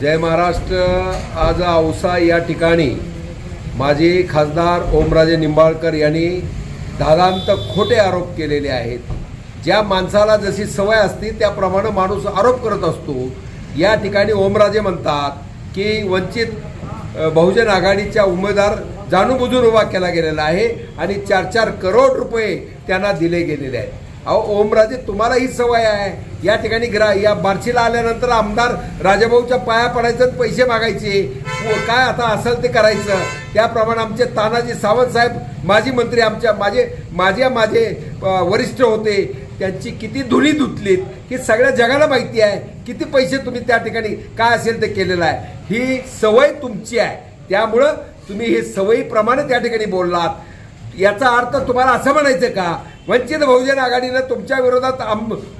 जय महाराष्ट्र आज औसा या ठिकाणी माजी खासदार ओमराजे निंबाळकर यांनी दादांत खोटे आरोप केलेले आहेत. ज्या माणसाला जशी सवय असते त्याप्रमाणे माणूस आरोप करत असतो. या ठिकाणी ओमराजे म्हणतात की वंचित बहुजन आघाडीच्या उमेदवार जाणूनबुजून उभा केला गेलेला आहे आणि चार चार करोड रुपये त्यांना दिले गेलेले आहेत. अहो ओमराजे तुम्हाला ही सवय आहे. या ठिकाणी ग्रा या बार्शीला आल्यानंतर आमदार राजाभाऊच्या पाया पडायचं पैसे मागायचे. काय आता असेल ते करायचं. त्याप्रमाणे आमचे तानाजी सावंत साहेब माजी मंत्री आमच्या माझे माझे माझे वरिष्ठ होते. त्यांची किती धुनी धुतलीत ही सगळ्या जगाला माहिती आहे किती पैसे तुम्ही त्या ठिकाणी काय असेल ते केलेलं आहे. ही सवय तुमची आहे. त्यामुळं तुम्ही हे सवयीप्रमाणे त्या ठिकाणी बोललात. याचा अर्थ तुम्हाला असं म्हणायचं का वंचित बहुजन आघाडीनं तुमच्या विरोधात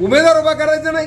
उमेदवार उभा करायचं नाही.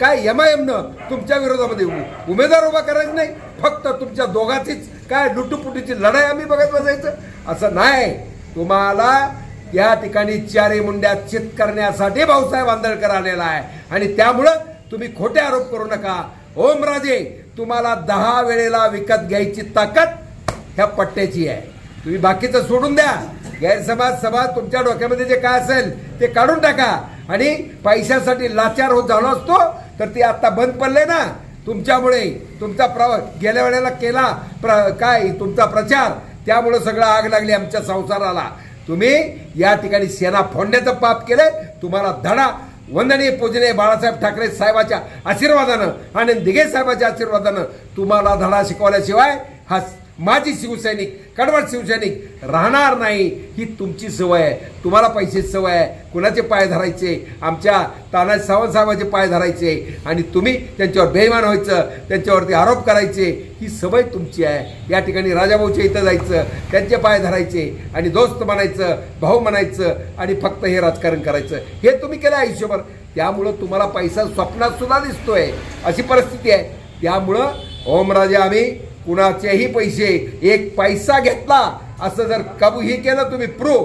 काय एम आय एमनं तुमच्या विरोधामध्ये उ- उमेदवार उभा करायचं नाही. फक्त तुमच्या दोघांचीच काय लुटूपुटीची लढाई आम्ही बघत बसायचं. असं नाही. तुम्हाला या ठिकाणी चारी मुंड्या चित करण्यासाठी भाऊसाहेब आंदळकर आलेला आहे. आणि त्यामुळं तुम्ही खोटे आरोप करू नका. ओमराजे तुम्हाला दहा वेळेला विकत घ्यायची ताकद ह्या पट्ट्याची आहे. तुम्ही बाकीचं सोडून द्या. गैरसमाज सभा तुमच्या डोक्यामध्ये जे काय असेल ते काढून टाका. आणि पैशासाठी लाचार होत झालो असतो तर ते आता बंद पडले ना. तुमच्यामुळे तुमचा प्र गेल्या वेळेला केला प्र काय तुमचा प्रचार. त्यामुळं सगळं आग लागली आमच्या संसाराला. तुम्ही या ठिकाणी सेना फोडण्याचं पाप केलं तुम्हाला धडा. वंदनीय पूजने बाळासाहेब ठाकरे साहेबाच्या आशीर्वादानं आणि दिघे साहेबाच्या आशीर्वादानं तुम्हाला धडा शिकवल्याशिवाय हा माजी शिवसैनिक कडवट शिवसैनिक राहणार नाही ही तुमची सवय आहे. तुम्हाला पैशाची सवय आहे. कुणाचे पाय धरायचे? आमच्या तानाजी सावंतसाहेबाचे पाय धरायचे. आणि तुम्ही त्यांच्यावर बेईमान व्हायचं त्यांच्यावरती आरोप करायचे ही सवय तुमची आहे. या ठिकाणी राजाभाऊच्या इथं जायचं त्यांचे पाय धरायचे आणि दोस्त म्हणायचं भाऊ म्हणायचं आणि फक्त हे राजकारण करायचं. हे तुम्ही केलं आयुष्यभर. त्यामुळं तुम्हाला पैसा स्वप्नात सुद्धा दिसतोय. अशी परिस्थिती आहे. त्यामुळं ओमराजे आम्ही कुणाचेही पैसे एक पैसा घेतला असं जर कबू हे केलं तुम्ही प्रो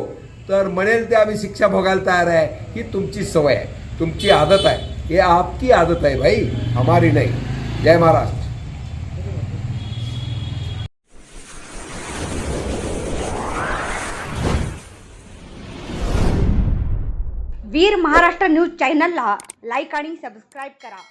तर म्हणेल ते आम्ही शिक्षा भोगायला तयार आहे ही तुमची सवय आहे तुमची आदत आहे. हे आपकी आदत आहे भाई हमारी नाही. जय महाराष्ट्र. वीर महाराष्ट्र न्यूज चॅनलला लाईक आणि सबस्क्राईब करा.